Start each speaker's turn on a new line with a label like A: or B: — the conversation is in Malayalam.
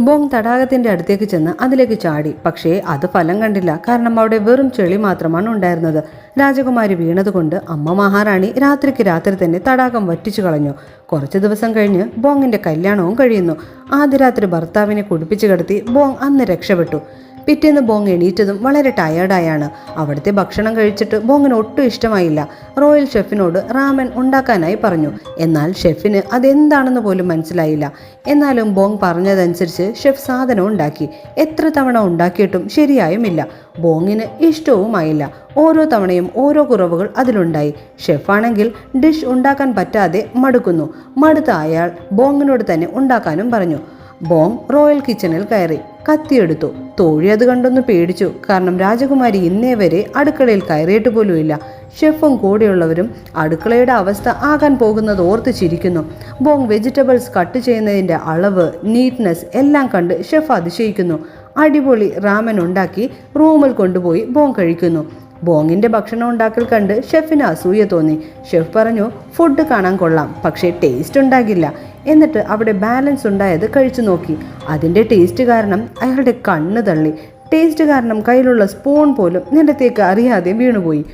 A: ബോങ് തടാകത്തിന്റെ അടുത്തേക്ക് ചെന്ന് അതിലേക്ക് ചാടി. പക്ഷേ അത് ഫലം കണ്ടില്ല. കാരണം അവിടെ വെറും ചെളി മാത്രമാണ് ഉണ്ടായിരുന്നത്. രാജകുമാരി വീണതുകൊണ്ട് അമ്മ മഹാറാണി രാത്രിക്ക് രാത്രി തന്നെ തടാകം വറ്റിച്ചു കളഞ്ഞു. കുറച്ച് ദിവസം കഴിഞ്ഞ് ബോങ്ങിന്റെ കല്യാണവും കഴിയുന്നു. ആദ്യ രാത്രി ഭർത്താവിനെ കുടിപ്പിച്ചു കിടത്തി ബോങ് അന്ന് രക്ഷപ്പെട്ടു. പിറ്റേന്ന് ബോങ് എണീറ്റതും വളരെ ടയേർഡായാണ് അവിടുത്തെ ഭക്ഷണം കഴിച്ചിട്ട് ബോങ്ങിന് ഒട്ടും ഇഷ്ടമായില്ല. റോയൽ ഷെഫിനോട് റാമൻ ഉണ്ടാക്കാനായി പറഞ്ഞു. എന്നാൽ ഷെഫിന് അതെന്താണെന്ന് പോലും മനസ്സിലായില്ല. എന്നാലും ബോങ് പറഞ്ഞതനുസരിച്ച് ഷെഫ് സാധനം ഉണ്ടാക്കി. എത്ര തവണ ഉണ്ടാക്കിയിട്ടും ശരിയായുമില്ല. ബോങ്ങിന് ഇഷ്ടവുമായില്ല. ഓരോ തവണയും ഓരോ കുറവുകൾ അതിലുണ്ടായി. ഷെഫാണെങ്കിൽ ഡിഷ് ഉണ്ടാക്കാൻ പറ്റാതെ മടുക്കുന്നു. മടുത്ത അയാൾ ബോങ്ങിനോട് തന്നെ ഉണ്ടാക്കാനും പറഞ്ഞു. ബോങ് റോയൽ കിച്ചണിൽ കയറി. കത്തിയെടുത്തു. തോഴി അത് കണ്ടൊന്ന് പേടിച്ചു. കാരണം രാജകുമാരി ഇന്നേ വരെ അടുക്കളയിൽ കയറിയിട്ട് പോലുമില്ല. ഷെഫും കൂടെയുള്ളവരും അടുക്കളയുടെ അവസ്ഥ ആകാൻ പോകുന്നത് ഓർത്ത് ചിരിക്കുന്നു. ബോങ് വെജിറ്റബിൾസ് കട്ട് ചെയ്യുന്നതിന്റെ അളവ് നീറ്റ്നെസ് എല്ലാം കണ്ട് ഷെഫ് അതിശയിക്കുന്നു. അടിപൊളി റാമൻ ഉണ്ടാക്കി റൂമിൽ കൊണ്ടുപോയി ബോങ് കഴിക്കുന്നു. ബോങ്ങിന്റെ ഭക്ഷണം ഉണ്ടാക്കൽ കണ്ട് ഷെഫിന് അസൂയ തോന്നി. ഷെഫ് പറഞ്ഞു ഫുഡ് കാണാൻ കൊള്ളാം പക്ഷേ ടേസ്റ്റ് ഉണ്ടാകില്ല. എന്നിട്ട് അവിടെ ബാലൻസ് ഉണ്ടായത് കഴിച്ചു നോക്കി. അതിന്റെ ടേസ്റ്റ് കാരണം അയാളുടെ കണ്ണ് തള്ളി. ടേസ്റ്റ് കാരണം കയ്യിലുള്ള സ്പൂൺ പോലും നിലത്തേക്ക് അറിയാതെ വീണുപോയി.